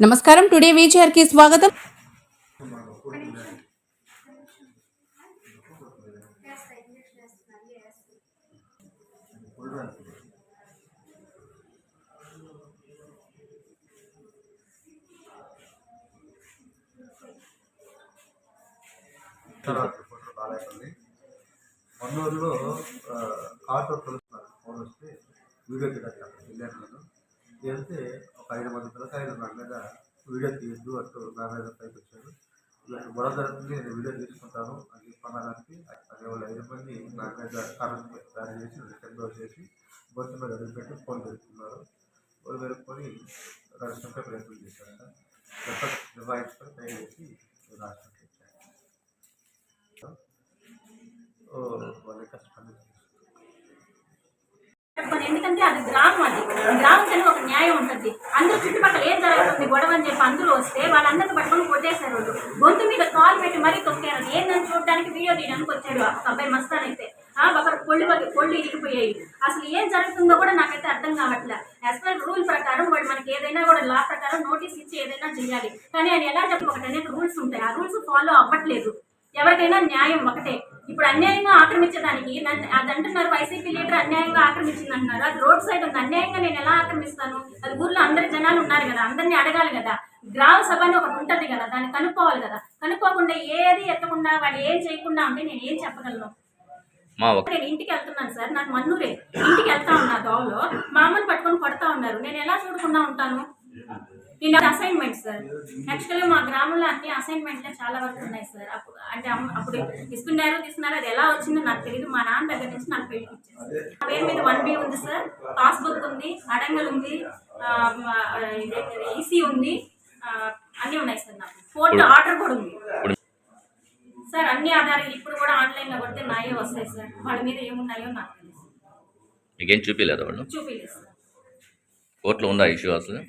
నమస్కారం. టుడే వీచర్కి స్వాగతం. తర్వాత ఫోటో బాగాలేకుంది మన్నూరులో ఫోన్ వస్తే వీడియో తీయడానికి అక్కడ వెళ్ళాను తేలితే ఒక ఐదు మంది పిల్లకాయలు నా మీద వీడియో తీయద్దు అంటూ నా మీద పైకి వచ్చారు. ఇలాంటి గొడవ జరుగుతుంది నేను వీడియో తీసుకుంటాను అని చెప్పడానికి అదే వాళ్ళు ఐదు మంది నా మీద కరెంట్ దాడి చేసి రిటర్న్ డోర్ చేసి బొత్తు మీద అడుగుపెట్టి ఫోన్ పెడుతున్నారు. ఫోన్ పెట్టుకొని రాష్ట్రంపై ప్రయత్నం చేశాను నిర్వహించుకొని పై చేసి రాష్ట్రంకి వచ్చాను ఓ, వాళ్ళ కష్టం ఎందుకంటే అది గ్రామం అది. గ్రామం కన్నా ఒక న్యాయం ఉంటుంది అందరూ చుట్టుపక్కల ఏం జరుగుతుంది గొడవ అని చెప్పి అందరూ వస్తే వాళ్ళందరిని పట్టుకొని కొట్టేశారు వాళ్ళు గొంతు మీద కాల్ పెట్టి మరీ తొక్కారు అది ఏందని చూడడానికి వీడియో తీయడానికి వచ్చాడు? ఒక అబ్బాయి మస్తాన్ అయితే ఆ, ఒకరు పొళ్ళు పొళ్ళు ఇరిగిపోయాయి. అసలు ఏం జరుగుతుందో కూడా నాకైతే అర్థం కావట్లే. యాజ్ పర్ రూల్ ప్రకారం వాడు మనకి ఏదైనా కూడా లా ప్రకారం నోటీస్ ఇచ్చి ఏదైనా చేయాలి. కానీ ఆయన ఎలా చెప్పి ఒకటి అనేది రూల్స్ ఉంటాయి. ఆ రూల్స్ ఫాలో అవ్వట్లేదు. ఎవరికైనా న్యాయం ఒకటే. ఇప్పుడు అన్యాయంగా ఆక్రమించడానికి అది అంటున్నారు వైసీపీ లీడర్ అన్యాయంగా ఆక్రమించింది అంటున్నారు అది రోడ్ సైడ్ ఉంది. అన్యాయంగా నేను ఎలా ఆక్రమిస్తాను? అది ఊర్లో అందరి జనాలు ఉన్నారు కదా. అందరినీ అడగాలి కదా. గ్రామ సభ అని ఒకటి ఉంటుంది కదా దాన్ని కనుక్కోవాలి కదా. కనుక్కోకుండా ఏది ఎత్తకుండా వాళ్ళు ఏం చేయకుండా ఉంటే నేను ఏం చెప్పగలను? నేను ఇంటికి వెళ్తున్నాను సార్ నాకు మన్నూరే ఇంటికి వెళ్తా ఉన్నా దోవలో మా అమ్మని పట్టుకొని కొడతా ఉన్నారు. నేను ఎలా చూడకుండా ఉంటాను? నేను అసైన్మెంట్ సార్. యాక్చువల్గా మా గ్రామంలో అన్ని అసైన్మెంట్లే చాలా వరకు ఉన్నాయి సార్. అప్పుడు అంటే అప్పుడు ఇస్తున్నారు తీసుకున్నారు అది ఎలా వచ్చిందో నాకు తెలియదు మా నాన్న దగ్గర నుంచి నాకు ఇచ్చారు నా పేరు మీద వన్ బి ఉంది సార్. పాస్బుక్ ఉంది అడంగల్ ఉంది ఈసీ ఉంది. అన్నీ ఉన్నాయి సార్ నాకు. ఫోటో ఆర్డర్ కూడా ఉంది. సార్ అన్ని ఆధారాలు ఇప్పుడు కూడా ఆన్లైన్లో కొడితే నాయే వస్తాయి సార్. వాళ్ళ మీద ఏమున్నాయో నాకు తెలుసు. మీకేం చూపించలేదు వాళ్ళు? చూపిలేదు సార్. కోర్టులో ఉందా ఇష్యూ అసలు?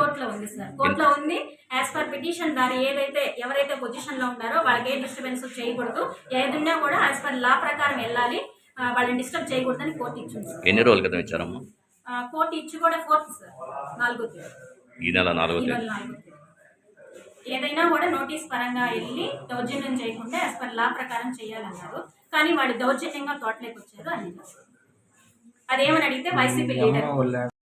కోర్టులో ఉంది సార్. కోర్టులో ఉంది. యాజ్ పర్ పిటిషన్ దారి ఏదైతే ఎవరైతే పొజిషన్లో ఉన్నారో వాళ్ళకి ఏ డిస్టర్బెన్స్ చేయకూడదు. ఏదున్నా కూడా యాజ్ పర్ లా ప్రకారం వెళ్ళాలి. వాళ్ళని డిస్టర్బ్ చేయకూడదని కోర్టు ఇచ్చింది ఎన్ని రోజుల క్రితం ఇచ్చారమ్మా? కోర్టు ఇచ్చి కూడా ఫోర్త్ సార్. నాలుగో తేదీ. ఈ నెల నాలుగో తేదీ. ఏదైనా కూడా నోటీస్ పరంగా వెళ్ళి దౌర్జన్యం చేయకుండా యాజ్ పర్ లా ప్రకారం చేయాలన్నారు. కానీ వాడు దౌర్జన్యంగా తోటలోకి వచ్చారు అని అదేమని అడిగితే వైసీపీ లీడర్